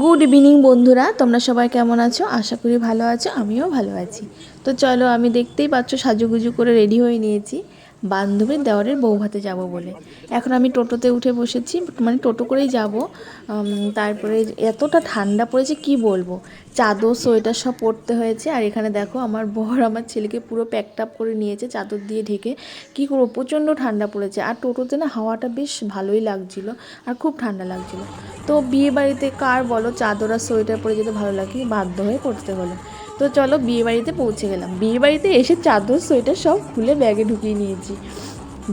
Good evening বন্ধুরা। তোমরা সবাই কেমন আছো? আশা করি ভালো আছো, আমিও ভালো আছি। তো চলো, আমি দেখতেই পাচ্ছ, সাজুগুজু করে রেডি হয়ে নিয়েছি। বান্ধবীর দেওয়ারের বউ ভাতে যাব বলে। এখন আমি টোটোতে উঠে বসেছি মানে টোটো করেই যাব। তারপরে এতটা ঠান্ডা পড়েছে, কি বলব? চাদর, সোয়েটার সব পরতে হয়েছে। আর এখানে দেখো, আমার বর আমার ছেলেকে পুরো প্যাকড আপ করে নিয়েছে, চাদর দিয়ে ঢেকে। কি করব? প্রচণ্ড ঠান্ডা পড়েছে। আর টোটোতে না হাওয়াটা বেশ ভালোই লাগছিল, আর খুব ঠান্ডা লাগছিল। তো বিয়ে বাড়িতে কার বলো, চাদর আর সোয়েটার পরে যেতে ভালো লাগে? বাধ্য হয়ে পড়তে হলো। তো চলো বিয়ে বাড়িতে পৌঁছে গেলাম। বিয়ে বাড়িতে এসে চাদর, সোয়েটার সব খুলে ব্যাগে ঢুকিয়ে নিয়েছি।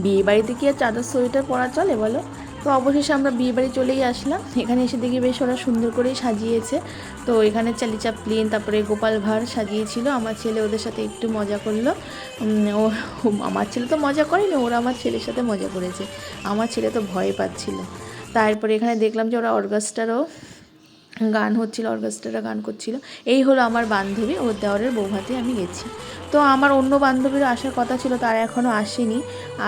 বিয়ে বাড়িতে কি আর চাদর, সোয়েটার পরা চলে বলো? তো অবশেষে আমরা বিয়ে বাড়ি চলেই আসলাম। এখানে এসে দেখি বেশ ওরা সুন্দর করেই সাজিয়েছে। তো এখানে চালিচা প্লেন তারপরে গোপাল ভাঁড় সাজিয়েছিল। আমার ছেলে ওদের সাথে একটু মজা করল। ও আমার ছেলে তো মজা করেনি, ওরা আমার ছেলের সাথে মজা করেছে। আমার ছেলে তো ভয় পাচ্ছিল। তারপরে এখানে দেখলাম যে ওরা অর্গাস্টারও গান হচ্ছিল অর্কেস্ট্রারা গান করছিল। এই হলো আমার বান্ধবী, ওর দেওয়ারের বৌভাতে আমি গেছি। তো আমার অন্য বান্ধবীরও আসার কথা ছিল, তারা এখনও আসেনি।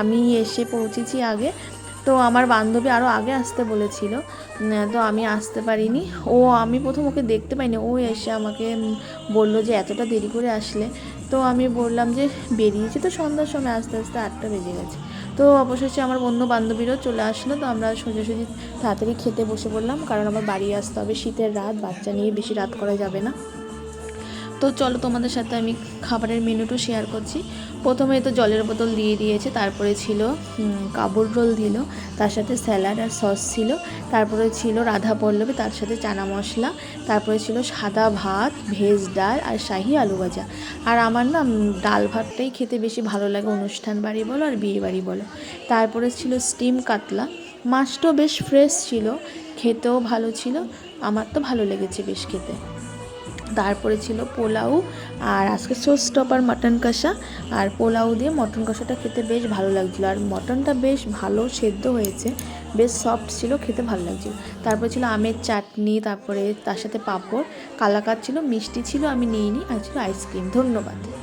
আমি এসে পৌঁছেছি আগে। তো আমার বান্ধবী আরও আগে আসতে বলেছিল। তো আমি আসতে পারিনি। ও, আমি প্রথম ওকে দেখতে পাইনি। ও এসে আমাকে বলল যে এতটা দেরি করে আসলে। তো আমি বললাম যে বেরিয়েছি তো সন্ধ্যার সময়, আস্তে আস্তে আটটা বেজে গেছে। তো অবশেষে আমার বন্ধু বান্ধবীরাও চলে আসলো, তো আমরা সোজাসুজি তাড়াতাড়ি খেতে বসে পড়লাম, কারণ আমার বাড়ি আসতে হবে শীতের রাত, বাচ্চা নিয়ে বেশি রাত করা যাবে না। তো চলো তোমাদের সাথে আমি খাবারের মেনুটা শেয়ার করছি। প্রথমে তো জলের বোতল দিয়ে দিয়েছে, তারপরে ছিল কাবুর রোল দিল, তার সাথে স্যালাড আর সস ছিল, তারপরে ছিল রাধা পল্লবী, তার সাথে চানা মশলা, তারপরে ছিল সাদা ভাত, ভেজ ডাল আর শাহি আলু ভাজা। আর আমার না ডাল ভাতটাই খেতে বেশি ভালো লাগে অনুষ্ঠান বাড়ি বলো আর বিয়ে বাড়ি বলো। তারপরে ছিল স্টিম কাতলা মাছটাও বেশ ফ্রেশ ছিল, খেতেও ভালো ছিল, আমার তো ভালো লেগেছে বেশ খেতে। তারপরে ছিল পোলাও আর আজকে সোস স্টপার মাটন কষা। আর পোলাও দিয়ে মটন কষাটা খেতে বেশ ভালো লাগছিল। আর মটনটা বেশ ভালো সেদ্ধ হয়েছে, বেশ সফট ছিল, খেতে ভালো লাগছিল। তারপরে ছিল আমের চাটনি, তারপরে তার সাথে পাঁপড়। কালাকাত ছিল, মিষ্টি ছিল, আমি নিইনি, আর ছিল আইসক্রিম ধন্যবাদ।